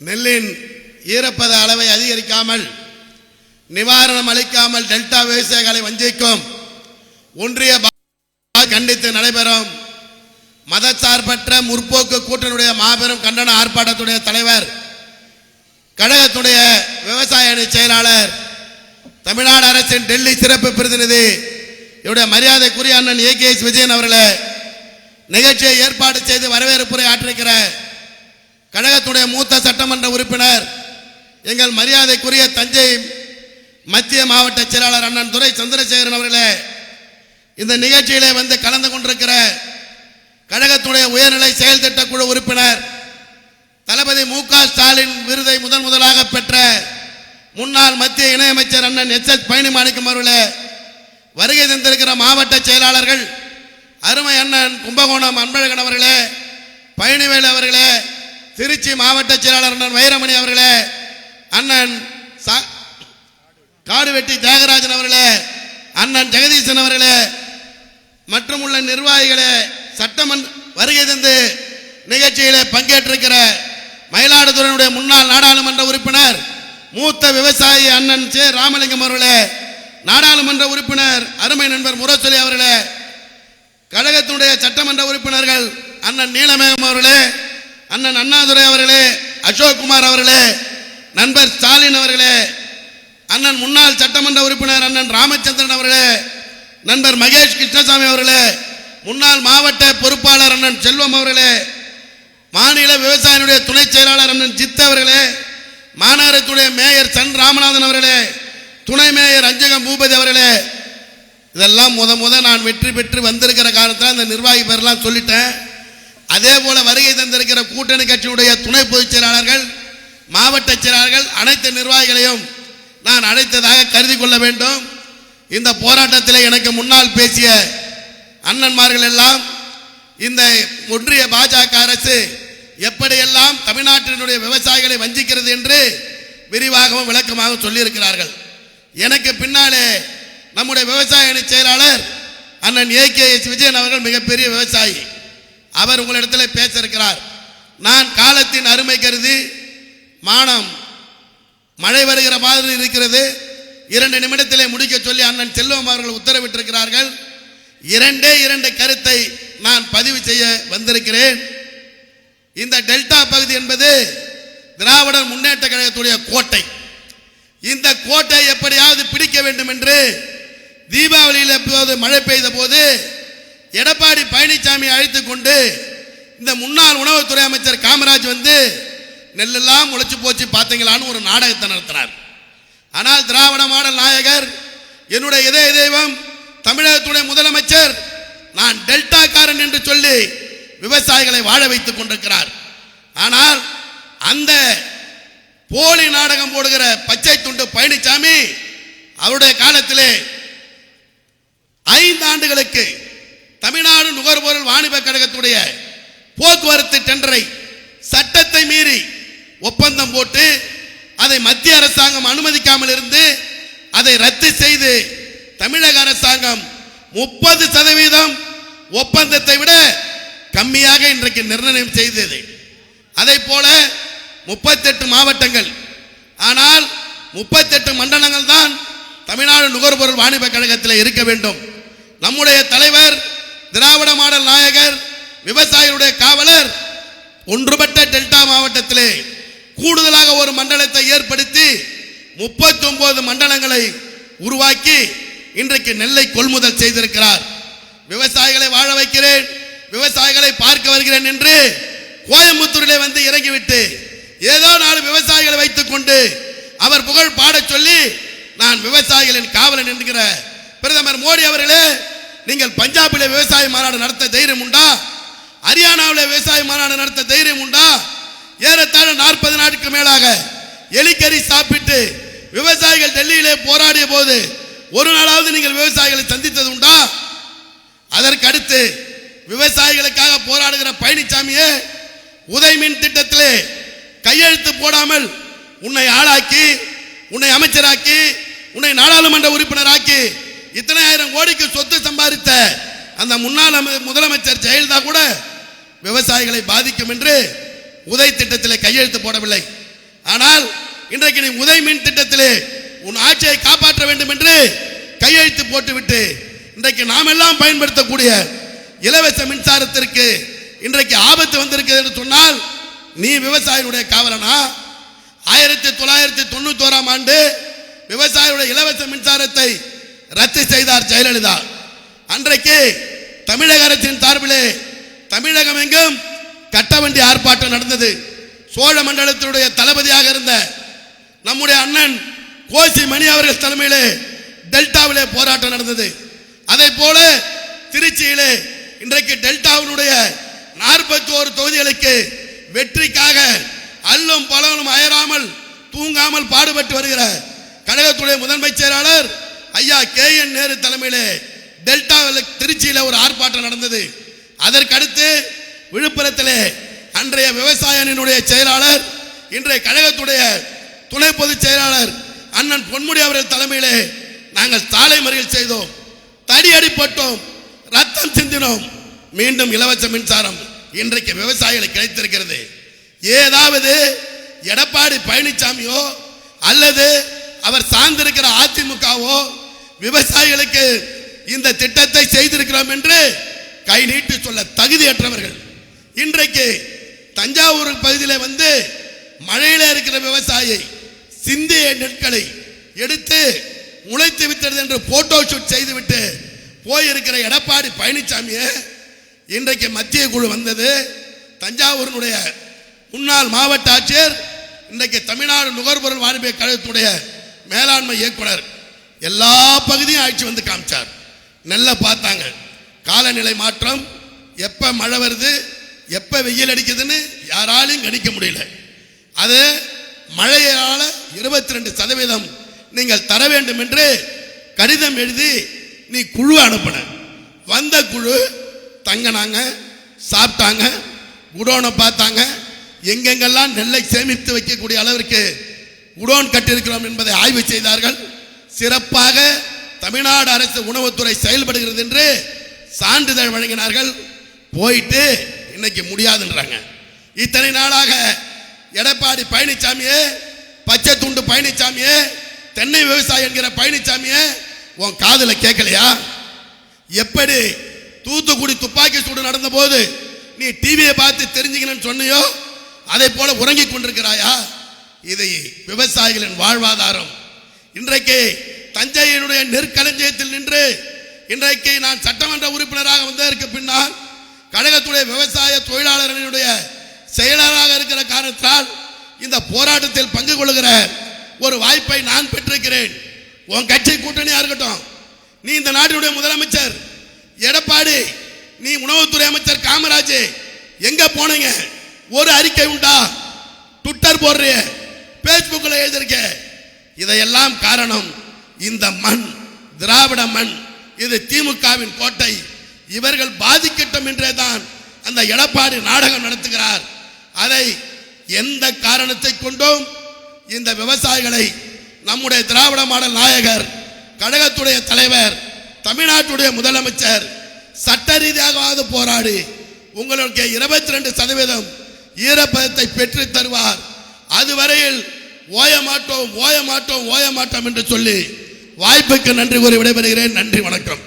நெல்லின் ஈரப்பத அளவை அதிகரிக்காமல் நிவாரணம் அளிக்காமல் டெல்டா விவசாயிகளை வஞ்சிக்கும் ஒன்றிய கண்டித்து நடைபெறும் மதச்சார்பற்ற முற்போக்கு கூட்டணியுடைய மாபெரும் கண்டன ஆர்ப்பாட்டத்துடைய தலைவர் கழகத்துடைய விவசாய அணி செயலாளர் தமிழ்நாடு அரசின் டெல்லி சிறப்பு பிரதிநிதி இவருடைய மரியாதைக்குரிய அண்ணன் ஏ கே எஸ் விஜயன் அவர்களை நிகழ்ச்சியை ஏற்பாடு செய்து வரவேற்புரை ஆற்றிருக்கிற கழகத்துடைய மூத்த சட்டமன்ற உறுப்பினர் எங்கள் மரியாதைக்குரிய தஞ்சை மத்திய மாவட்ட செயலாளர் அண்ணன் துரை சந்திரசேகரன் அவர்களே இந்த நிகழ்ச்சியிலே வந்து கலந்து கொண்டிருக்கிற கழகத்துடைய உயர்நிலை செயல் குழு உறுப்பினர் தளபதி மு க ஸ்டாலின் விருதை முதன் முதலாக பெற்ற முன்னாள் மத்திய இணையமைச்சர் அண்ணன் எஸ் எஸ் பழனிமாணிக்கம் அவர்களே வருகை தந்திருக்கிற மாவட்ட செயலாளர்கள் அருமை அண்ணன் கும்பகோணம் அன்பழகன் அவர்களே பழனிவேலு அவர்களே திருச்சி மாவட்ட செயலாளர் அண்ணன் வைரமணி அவர்களே அண்ணன் சா- காடுவெட்டி தியாகராஜன் அவர்களே அண்ணன் ஜெகதீசன் அவர்களே மற்றும் உள்ள நிர்வாகிகளே சட்டமன்ற வருகை தந்து நிகழ்ச்சியிலே பங்கேற்றிருக்கிற மயிலாடுதுறையினுடைய முன்னாள் நாடாளுமன்ற உறுப்பினர் மூத்த விவசாயி அண்ணன் சே. ராமலிங்கம் அவர்களே நாடாளுமன்ற உறுப்பினர் அருமை நண்பர் முரசொலி அவர்களே கழகத்தினுடைய சட்டமன்ற உறுப்பினர்கள் அண்ணன் நீலமேகம் அவர்களே அண்ணன் அண்ணாதுரை அவர்களே அசோக் குமார் அவர்களே நண்பர் ஸ்டாலின் அவர்களே அண்ணன் முன்னாள் சட்டமன்ற உறுப்பினர் அண்ணன் ராமச்சந்திரன் அவர்களே நண்பர் மகேஷ் கிருஷ்ணசாமி அவர்களே முன்னாள் மாவட்ட பொறுப்பாளர் அண்ணன் செல்வம் அவர்களே மாநில விவசாயினுடைய துணை செயலாளர் அண்ணன் ஜித் அவர்களே மாநகரத்துடைய மேயர் சன் ராமநாதன் அவர்களே துணை மேயர் அஞ்சகம் பூபதி அவர்களே இதெல்லாம் முத முத நான் வெற்றி பெற்று வந்திருக்கிற காரணத்தில் அந்த நிர்வாகி பேரெல்லாம் சொல்லிட்டேன். அதே போல வருகை தந்திருக்கிற கூட்டணி கட்சியுடைய துணை பொதுச் செயலாளர்கள் மாவட்ட செயலாளர்கள் அனைத்து நிர்வாகிகளையும் நான் அழைத்ததாக கருதி கொள்ள வேண்டும். இந்த போராட்டத்தில் எனக்கு முன்னால் பேசிய அண்ணன்மார்கள் எல்லாம் இந்த ஒன்றிய பாஜக அரசு எப்படியெல்லாம் தமிழ்நாட்டினுடைய விவசாயிகளை வஞ்சிக்கிறது என்று விரிவாகவும் விளக்கமாக சொல்லியிருக்கிறார்கள். எனக்கு பின்னாலே நம்முடைய விவசாய அணி செயலாளர் அண்ணன் ஏ கே எஸ் விஜயன் அவர்கள் மிகப்பெரிய விவசாயி. அவர் உங்களிடத்தில் பேச இருக்கிறார் நான் காலத்தின் அருமை கருதி மானம் மழை வருகிற மாதிரி இருக்கிறது. இரண்டு நிமிடத்திலே முடிக்க சொல்லி அண்ணன் செல்வம் அவர்கள் உத்தரவிட்டிருக்கிறார்கள். இரண்டே இரண்டு கருத்தை நான் பதிவு செய்ய வந்திருக்கிறேன். இந்த டெல்டா பகுதி என்பது திராவிட முன்னேற்ற கழகத்துடைய கோட்டை. இந்த கோட்டை எப்படியாவது பிடிக்க வேண்டும் என்று தீபாவளியில் போது மழை பெய்த போது எடப்பாடி பழனிசாமி அழைத்து கொண்டு இந்த முன்னாள் உணவுத்துறை அமைச்சர் காமராஜ் வந்து நெல்லெல்லாம் முளைச்சு போச்சு பார்த்தீங்களான்னு ஒரு நாடகத்தை நடத்தினார். ஆனால் திராவிட மாடல் நாயகர் என்னுடைய இதய தெய்வம் தமிழகத்துடைய முதலமைச்சர் நான் டெல்டாக்காரன் என்று சொல்லி விவசாயிகளை வாழ வைத்துக் கொண்டிருக்கிறார். ஆனால் அந்த போலி நாடகம் போடுகிற பச்சை துண்டு பழனிசாமி அவருடைய காலத்திலே ஐந்து ஆண்டுகளுக்கு நுகர்பொருள் கழகத்துடைய போக்குவரத்து டெண்டரை சட்டத்தை மீறி ஒப்பந்தம் போட்டு அதை மத்திய அரசாங்கம் அனுமதிக்காமல் இருந்து அதை ரத்து செய்து தமிழக அரசாங்கம் முப்பது சதவீதம் ஒப்பந்தத்தை விட கம்மியாக இன்றைக்கு நிர்ணயம் செய்தது. அதை போல முப்பத்தெட்டு மாவட்டங்கள். ஆனால் முப்பத்தெட்டு மண்டலங்கள் தான் தமிழ்நாடு நுகர்பொருள் வாணிப கழகத்தில் இருக்க வேண்டும். நம்முடைய தலைவர் திராவிட மாடல் நாயகர் விவசாயிகளுடைய காவலர் ஒன்றுபட்ட டெல்டா மாவட்டத்திலே கூடுதலாக ஒரு மண்டலத்தை ஏற்படுத்தி முப்பத்தி ஒன்பது மண்டலங்களை உருவாக்கி இன்றைக்கு நெல்லை கொள்முதல் செய்திருக்கிறார். விவசாயிகளை வாழ வைக்கிறேன் விவசாயிகளை பார்க்க வருகிறேன் என்று கோயம்புத்தூரிலே வந்து இறங்கிவிட்டு ஏதோ நாலு விவசாயிகளை வைத்துக் கொண்டு அவர் புகழ் பாடச் சொல்லி நான் விவசாயிகளின் காவலன் என்கிற பிரதமர் மோடி அவர்களே நீங்கள் பஞ்சாபில் விவசாய மாநாடு நடத்த தைரியம் உண்டா? ஹரியானாவில் விவசாய மாநாடு நடத்த தைரியம் உண்டா? ஏறத்தாழ நாற்பது நாட்களுக்கு மேலாக எலிக்கறி சாப்பிட்டு விவசாயிகள் டெல்லியிலே போராடிய போது ஒரு நாளாவது நீங்கள் விவசாயிகளை சந்தித்தது உண்டா? அதற்கு அடுத்து விவசாயிகளுக்காக போராடுகிற பழனிசாமியே உதயமின் திட்டத்திலே கையெழுத்து போடாமல் உன்னை ஆளாக்கி உன்னை அமைச்சராக்கி உன்னை நாடாளுமன்ற உறுப்பினராக்கி இத்தனை ஆயிரம் கோடிக்கு சொத்து சம்பாதித்த அந்த முன்னாள் முதலமைச்சர் ஜெயலலிதா கூட விவசாயிகளை பாதிக்கும் என்று உதய் திட்டத்தில் கையெழுத்து போடவில்லை. ஆனால் இன்றைக்கு நீ உதய் மின் திட்டத்திலே உன் ஆட்சியை காப்பாற்ற வேண்டும் என்று கையெழுத்து போட்டுவிட்டு இன்றைக்கு நாம் எல்லாம் பயன்படுத்தக்கூடிய இலவச மின்சாரத்திற்கு இன்றைக்கு ஆபத்து வந்திருக்கிறது என்று சொன்னால் நீ விவசாயிகளுடைய காவலனா? ஆயிரத்தி தொள்ளாயிரத்தி தொண்ணூத்தோராம் ஆண்டு விவசாயிகளுடைய இலவச மின்சாரத்தை ரத்து செய்தார் ஜெயலலிதா. அன்றைக்கு தமிழக அரசின் சார்பிலே தமிழகம் எங்கும் கட்டவண்டி ஆர்ப்பாட்டம் நடந்தது. சோழ மண்டலத்தினுடைய தளபதியாக இருந்த நம்முடைய அண்ணன் கோசி மணி அவர்கள் தலைமையிலே டெல்டாவிலே போராட்டம் நடந்தது. அதே போல திருச்சியிலே இன்றைக்கு டெல்டாவினுடைய நாற்பத்தி ஒரு தொகுதிகளுக்கு வெற்றிக்காக அல்லும் பலனும் அயராமல் தூங்காமல் பாடுபட்டு வருகிற கழகத்துடைய முதன்மைச் செயலாளர் ஐயா கே என் நேரு தலைமையிலே டெல்டாவில் திருச்சியில் ஒரு ஆர்ப்பாட்டம் நடந்தது. அதற்கடுத்து விழுப்புரத்திலே அன்றைய விவசாய செயலாளர் இன்றைய கழகத்துடைய துணை பொதுச் செயலாளர் அண்ணன் பொன்முடி அவர்கள் தலைமையிலே நாங்கள் சாலை மறியல் செய்தோம். தடி அடிப்பட்டோம் ரத்தம் சிந்தினோம். மீண்டும் இலவச மின்சாரம் இன்றைக்கு விவசாயிகளுக்கு கிடைத்திருக்கிறது. ஏதாவது எடப்பாடி பழனிசாமியோ அல்லது அவர் சார்ந்திருக்கிற அதிமுகவோ விவசாயிகளுக்கு இந்த திட்டத்தை செய்திருக்கிறோம் என்று கை நீட்டு சொல்ல தகுதியற்றவர்கள். இன்றைக்கு தஞ்சாவூர் பகுதியில் வந்து மழையில இருக்கிற விவசாயி சிந்திய நெற்களை எடுத்து முளைத்து விட்டது என்று போட்டோ ஷூட் செய்துவிட்டு போயிருக்கிற எடப்பாடி பழனிசாமியை இன்றைக்கு மத்திய குழு வந்தது. தஞ்சாவூரினுடைய முன்னாள் மாவட்ட ஆட்சியர் இன்றைக்கு தமிழ்நாடு நுகர்பொருள் வாணிப கழகத்துடைய மேலாண்மை இயக்குனர் எல்லா பகுதியும் ஆட்சி வந்து காமிச்சார். நெல்லை பார்த்தாங்க. காலநிலை மாற்றம் எப்போ மழை வருது எப்போ வெயில் அடிக்குதுன்னு யாராலையும் கணிக்க முடியல. அது மழையால் இருபத்தி ரெண்டு சதவீதம் நீங்கள் தர வேண்டும் என்று கடிதம் எழுதி நீ குழு அனுப்பின. வந்த குழு தங்கினாங்க சாப்பிட்டாங்க குடோனை பார்த்தாங்க. எங்கெங்கெல்லாம் நெல்லை சேமித்து வைக்கக்கூடிய அளவிற்கு குடோன் கட்டியிருக்கிறோம் என்பதை ஆய்வு செய்தார்கள். சிறப்பாக தமிழ்நாடு அரசு உணவுத்துறை செயல்படுகிறது என்று சான்றிதழ் வழங்கினார்கள். போயிட்டு இன்னைக்கு முடியாதுன்றாங்க. இத்தனை நாளாக எடப்பாடி பழனிசாமியே பச்சை துண்டு பழனிசாமியே தென்னை விவசாயி என்கிற பழனிசாமியே உன் காதுல கேட்கலையா? எப்படி தூத்துக்குடி துப்பாக்கி சூடு நடந்த போது நீ டிவியை பார்த்து தெரிஞ்சுக்கணும்னு சொன்னியோ அதை போல உறங்கிக் கொண்டிருக்கிறாயா? இதை விவசாயிகளின் வாழ்வாதாரம் இன்றைக்கு தஞ்சையினுடைய நெற்களஞ்சியத்தில் நின்று இன்றைக்கு நான் சட்டமன்ற உறுப்பினராக வந்ததற்கு பின்னால் கழகத்துடைய விவசாய தொழிலாளர்களுடைய செயலாளராக இருக்கிற காரணத்தால் இந்த போராட்டத்தில் பங்கு கொள்கிற ஒரு வாய்ப்பை நான் பெற்றிருக்கிறேன். உன் கட்சி கூட்டணியா இருக்கட்டும். நீ இந்த நாட்டினுடைய முதலமைச்சர். எடப்பாடி நீ உணவுத்துறை அமைச்சர் காமராஜ் எங்க போனீங்க? ஒரு அறிக்கை உண்டா? ட்விட்டர் போடுறிய பேஸ்புக்கில் எழுதியிருக்கேன் இதையெல்லாம் காரணம் இந்த மண் திராவிட மண். இது திமுகவின் கோட்டை. இவர்கள் பாதிக்கட்டும் என்றே தான் அந்த எடப்பாடி நாடகம் நடத்துகிறார். அதை எந்த காரணத்தை கொண்டும் இந்த விவசாயிகளை நம்முடைய திராவிட மாடல் நாயகர் கழகத்துடைய தலைவர் தமிழ்நாட்டுடைய முதலமைச்சர் சட்ட ரீதியாகவாவது போராடி உங்களுக்கு இருபத்தி ரெண்டு சதவீதம் ஈரப்பதத்தை பெற்று தருவார். அதுவரையில் ஓய மாட்டோம் ஓய மாட்டோம் ஓய மாட்டோம் என்று சொல்லி வாய்ப்புக்கு நன்றி கூறி விடைபெறுகிறேன். நன்றி வணக்கம்.